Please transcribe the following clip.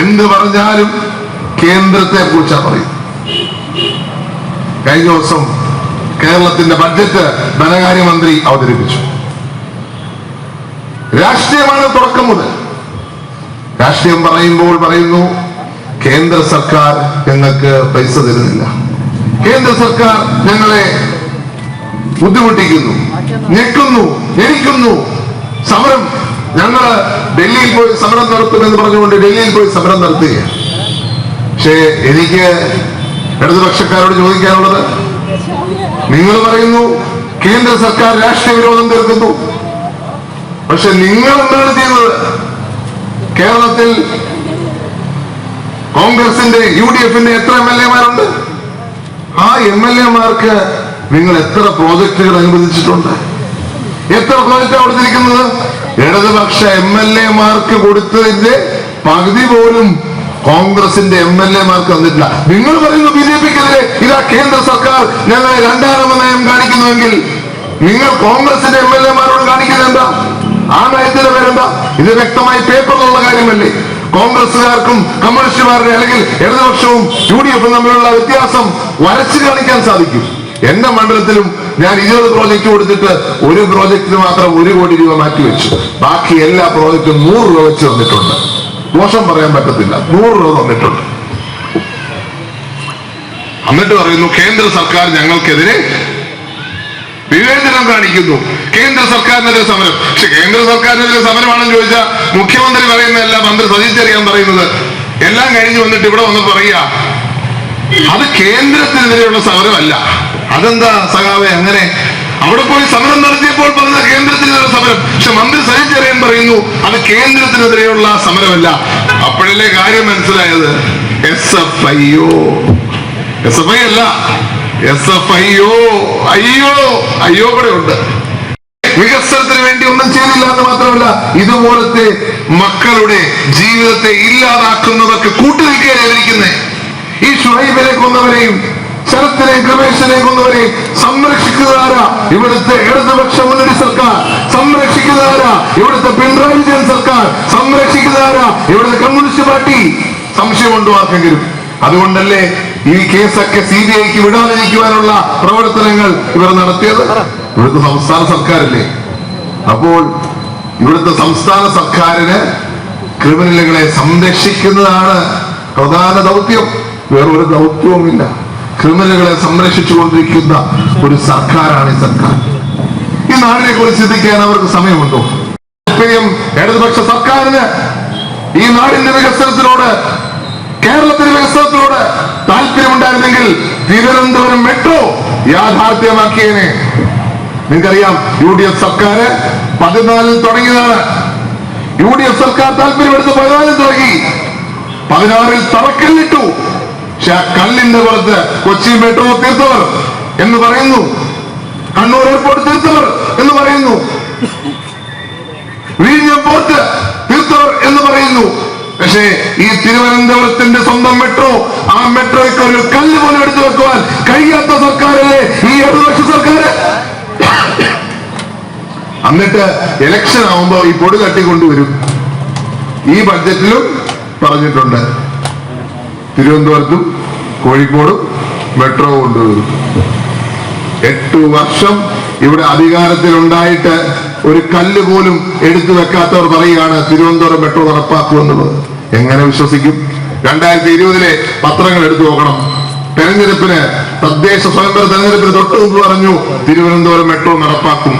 എന്ത് പറഞ്ഞാലും കേന്ദ്രത്തെ കുറിച്ചാ പറയും കഴിഞ്ഞ ദിവസം കേരളത്തിന്റെ ബഡ്ജറ്റ് ധനകാര്യമന്ത്രി അവതരിപ്പിച്ചു. രാഷ്ട്രീയമാണ് തുടക്കം മുതൽ. രാഷ്ട്രീയം പറയുമ്പോൾ പറയുന്നു കേന്ദ്ര സർക്കാർ ഞങ്ങൾക്ക് പൈസ തരുന്നില്ല. കേന്ദ്ര സർക്കാർ ഞങ്ങളെ ബുദ്ധിമുട്ടിക്കുന്നു ഞെക്കുന്നു ഞെരിക്കുന്നു. സമരം ഞങ്ങൾ ഡൽഹിയിൽ പോയി സമരം നടത്തും എന്ന് പറഞ്ഞുകൊണ്ട് ഡൽഹിയിൽ പോയി സമരം നടത്തുകയാണ്. പക്ഷേ എനിക്ക് ഇടതുപക്ഷക്കാരോട് ചോദിക്കാനുള്ളത് നിങ്ങൾ പറയുന്നു കേന്ദ്ര സർക്കാർ രാഷ്ട്രീയ വിരോധം തീർക്കുന്നു. പക്ഷെ നിങ്ങൾ എന്താണ് ചെയ്യുന്നത്? കേരളത്തിൽ കോൺഗ്രസിന്റെ യു ഡി എഫിന്റെ എത്ര എം എൽ എമാരുണ്ട്? ആ എം എൽ എമാർക്ക് നിങ്ങൾ എത്ര പ്രോജക്റ്റുകൾ അനുവദിച്ചിട്ടുണ്ട്? എത്ര പ്രോജക്റ്റ് കൊടുത്തിരിക്കുന്നത്? ഇടതുപക്ഷ എം എൽ മാർക്ക് കൊടുത്തതിന്റെ പകുതി പോലും കോൺഗ്രസിന്റെ എം എൽ എമാർക്ക് തന്നിട്ടില്ല. നിങ്ങൾ പറയുന്നു ബി ജെ പിക്കെതിരെ ഇതാ കേന്ദ്ര സർക്കാർ ഞങ്ങൾ രണ്ടാമ നയം കാണിക്കുന്നുവെങ്കിൽ നിങ്ങൾ കോൺഗ്രസിന്റെ എം എൽ എമാരോട് കാണിക്കുന്നത് എന്താ? ആ നയത്തിന്റെ പേരെന്താ? ഇത് വ്യക്തമായി പേപ്പറിലുള്ള കാര്യമല്ലേ? കോൺഗ്രസുകാർക്കും കമ്മ്യൂണിസ്റ്റുകാരുടെ അല്ലെങ്കിൽ ഇടതുപക്ഷവും യു ഡി എഫും തമ്മിലുള്ള വ്യത്യാസം വരച്ചു കാണിക്കാൻ സാധിക്കും. എന്റെ മണ്ഡലത്തിലും ഞാൻ ഇരുപത് പ്രോജക്റ്റ് കൊടുത്തിട്ട് ഒരു പ്രോജക്റ്റിന് മാത്രം ഒരു കോടി രൂപ മാറ്റിവെച്ചു ബാക്കി എല്ലാ പ്രോജക്റ്റും നൂറ് രൂപ വെച്ച് തന്നിട്ടുണ്ട്. ദോഷം പറയാൻ പറ്റത്തില്ല. നൂറ് രൂപ തന്നിട്ടുണ്ട്. എന്നിട്ട് പറയുന്നു കേന്ദ്ര സർക്കാർ ഞങ്ങൾക്കെതിരെ വിവേചനം കാണിക്കുന്നു. കേന്ദ്ര സർക്കാരിനെതിരെ സമരം. പക്ഷെ കേന്ദ്ര സർക്കാരിനെതിരെ സമരമാണെന്ന് ചോദിച്ചാൽ മുഖ്യമന്ത്രി പറയുന്നതല്ല മന്ത്രി സതീഷ് ചെറിയാൻ പറയുന്നത് എല്ലാം കഴിഞ്ഞ് വന്നിട്ട് ഇവിടെ വന്ന് പറയുക അത് കേന്ദ്രത്തിനെതിരെയുള്ള സമരമല്ല. അതെന്താ സഖാവെ അങ്ങനെ? അവിടെ പോയി സമരം നടത്തിയപ്പോൾ പറഞ്ഞ കേന്ദ്രത്തിനെതിരെ സമരം. പക്ഷെ മന്ത്രി സഹിച്ചറിയൻ ചെറിയാൻ പറയുന്നു അത് കേന്ദ്രത്തിനെതിരെയുള്ള സമരമല്ല. അപ്പോഴല്ലേ കാര്യം മനസ്സിലായത്? S F I S F I അല്ല. എസ് എഫ് ഐയോ അയ്യോ അയ്യോ കൂടെ ഉണ്ട്. വികസനത്തിന് വേണ്ടി ഒന്നും ചെയ്തില്ല എന്ന് മാത്രമല്ല ഇതുപോലത്തെ മക്കളുടെ ജീവിതത്തെ ഇല്ലാതാക്കുന്നതൊക്കെ ചെയ്തിരിക്കുന്നത് ഈ ഷുഹൈബിനെ കൊന്നവരെയും ശരത്തിനെയും കമേശനെയും കൊന്നവരെയും സംരക്ഷിക്കുന്നതാരാ ഇവിടുത്തെ ഇടതുപക്ഷ മുന്നണി സർക്കാർ. സംരക്ഷിക്കുന്നതാരാ ഇവിടുത്തെ പിണറായി വിജയൻ സർക്കാർ. സംരക്ഷിക്കുന്നതാരാ ഇവിടുത്തെ കമ്മ്യൂണിസ്റ്റ് പാർട്ടി. സംശയമുണ്ടോ ആർക്കെങ്കിലും? അതുകൊണ്ടല്ലേ ഈ കേസൊക്കെ സി ബി ഐക്ക് വിടാതിരിക്കുവാനുള്ള പ്രവർത്തനങ്ങൾ ഇവർ നടത്തിയത്? ഇവിടുത്തെ സംസ്ഥാന സർക്കാരല്ലേ? അപ്പോൾ ഇവിടുത്തെ സംസ്ഥാന സർക്കാരിന് ക്രിമിനലുകളെ സംരക്ഷിക്കുന്നതാണ് പ്രധാന ദൗത്യം. വേറൊരു ദൗത്യവുമില്ല. ക്രിമിനലുകളെ സംരക്ഷിച്ചുകൊണ്ടിരിക്കുന്ന ഒരു സർക്കാരാണ് ഈ സർക്കാർ. ഈ നാടിനെ കുറിച്ച് ചിന്തിക്കാൻ അവർക്ക് സമയമുണ്ടോ? താല്പര്യം ഇടതുപക്ഷ സർക്കാരിന് ഈ നാടിന്റെ വികസനത്തിനോട് കേരളത്തിന്റെ വികസനത്തിനോട് താല്പര്യമുണ്ടായിരുന്നെങ്കിൽ തിരുവനന്തപുരം മെട്രോ യാഥാർത്ഥ്യമാക്കിയേനെ. നിങ്ങൾക്കറിയാം യു ഡി എഫ് സർക്കാർ പതിനാലിൽ തുടങ്ങിയതാണ്. യു ഡി എഫ് സർക്കാർ താല്പര്യമെടുത്ത് പതിനാലിൽ തുടങ്ങി. പതിനാറിൽ തറക്കല്ലിട്ടു. കല്ലിന്റെ പുറത്ത് കൊച്ചി മെട്രോ തീർത്തവർ എന്ന് പറയുന്നു. കണ്ണൂർ എയർപോർട്ട് തീർത്തവർ എന്ന് പറയുന്നു. പോർട്ട് തീർത്തവർ എന്ന് പറയുന്നു. പക്ഷേ ഈ തിരുവനന്തപുരത്തിന്റെ സ്വന്തം മെട്രോ ആ മെട്രോയ്ക്ക് ഒരു കല്ല് പോലും എടുത്തു വെക്കുവാൻ കഴിയാത്ത സർക്കാരല്ലേ ഈ ഇടതുപക്ഷ സർക്കാർ എന്നിട്ട് ഇലക്ഷൻ ആവുമ്പോ ഈ പൊടി തട്ടിക്കൊണ്ടുവരും. ഈ ബഡ്ജറ്റിലും പറഞ്ഞിട്ടുണ്ട്. തിരുവനന്തപുരത്തും കോഴിക്കോടും മെട്രോ കൊണ്ടുവരും എട്ടു വർഷം ഇവിടെ അധികാരത്തിലുണ്ടായിട്ട് ഒരു കല്ല് പോലും എടുത്തു വെക്കാത്തവർ പറയുകയാണ് തിരുവനന്തപുരം മെട്രോ നടപ്പാക്കുമെന്നുള്ളത് എങ്ങനെ വിശ്വസിക്കും? രണ്ടായിരത്തി ഇരുപതിലെ പത്രങ്ങൾ എടുത്തു നോക്കണം. തെരഞ്ഞെടുപ്പിന് തദ്ദേശ സ്വയംഭരണ തെരഞ്ഞെടുപ്പിന് തൊട്ട് മുമ്പ് പറഞ്ഞു തിരുവനന്തപുരം മെട്രോ നടപ്പാക്കും.